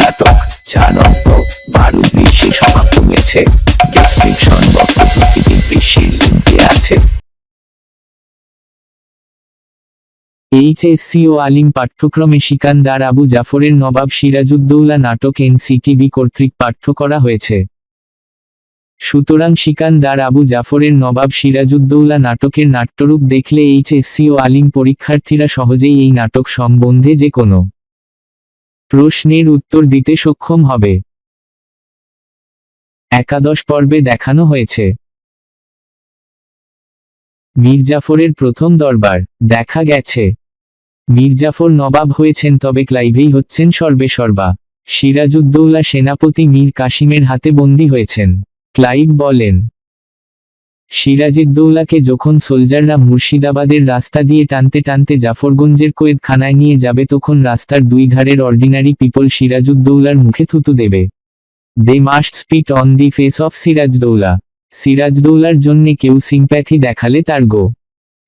নাটক বারো দৃশ্যে সমাপ্ত হয়েছে বক্সে প্রতিটি লিঙ্ক আছে এইচএসসি ও আলিম পাঠ্যক্রমে সিকান্দার আবু জাফরের নবাব সিরাজুদ্দৌলা নাটক এনসিটিভি কর্তৃক পাঠ্য করা হয়েছে। সুতরাং সিকান্দার আবু জাফরের নবাব সিরাজুদ্দৌলা নাটকের নাট্যরূপ দেখলে এইচএসসি ও আলিম পরীক্ষার্থীরা সহজেই এই নাটক সম্বন্ধে যে কোনো প্রশ্নের উত্তর দিতে সক্ষম হবে। একাদশ পর্বে দেখানো হয়েছে। মীরজাফরের প্রথম দরবার, দেখা গেছে। মীরজাফর নবাব হয়েছেন তবে ক্লাইভেই হচ্ছেন সর্বে সর্বা সিরাজউদ্দৌলা সেনাপতি মীর কাশিমের হাতে বন্দী হয়েছেন। ক্লাইভ বলেন সিরাজউদ্দৌলাকে যখন সোলজাররা মুর্শিদাবাদের রাস্তা দিয়ে টানতে টানতে জাফরগঞ্জের কোয়েদখানায় নিয়ে যাবে তখন রাস্তার দুই ধারের অর্ডিনারি পিপল সিরাজউদ্দৌলার মুখে থুতু দেবে। They must spit on the face of Sirajuddaula. সিরাজদৌলার জন্যে কেউ সিম্প্যাথি দেখালে তার গো।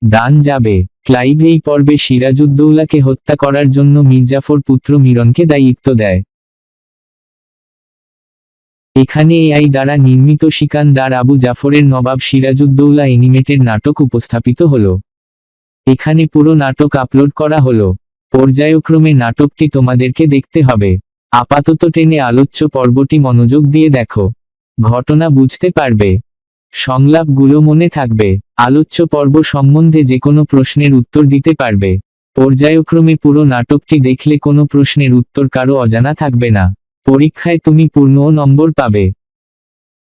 দান যাবে। ক্লাইভ এই পর্বে সিরাজউদ্দৌলাকে হত্যা করার জন্য মির্জাফর পুত্র মিরনকে দায়িত্ব দেয়। এখানে এআই দ্বারা নির্মিত সিকান্দার আবু জাফরের নবাব সিরাজউদ্দৌলা এনিমেটেড নাটক উপস্থাপিত হল। এখানে পুরো নাটক আপলোড করা হলো। পর্যায়ক্রমে নাটকটি তোমাদেরকে দেখতে হবে। আপাতত টেনে আলোচ্য পর্বটি মনোযোগ দিয়ে দেখো। ঘটনা বুঝতে পারবে। সংলাপগুলো মনে থাকবে। আলোচ্য পর্ব সম্বন্ধে যে কোনো প্রশ্নের উত্তর দিতে পারবে। পর্যায়ক্রমে পুরো নাটকটি দেখলে কোনো প্রশ্নের উত্তর কারও অজানা থাকবে না। পরীক্ষায় তুমি পূর্ণ নম্বর পাবে।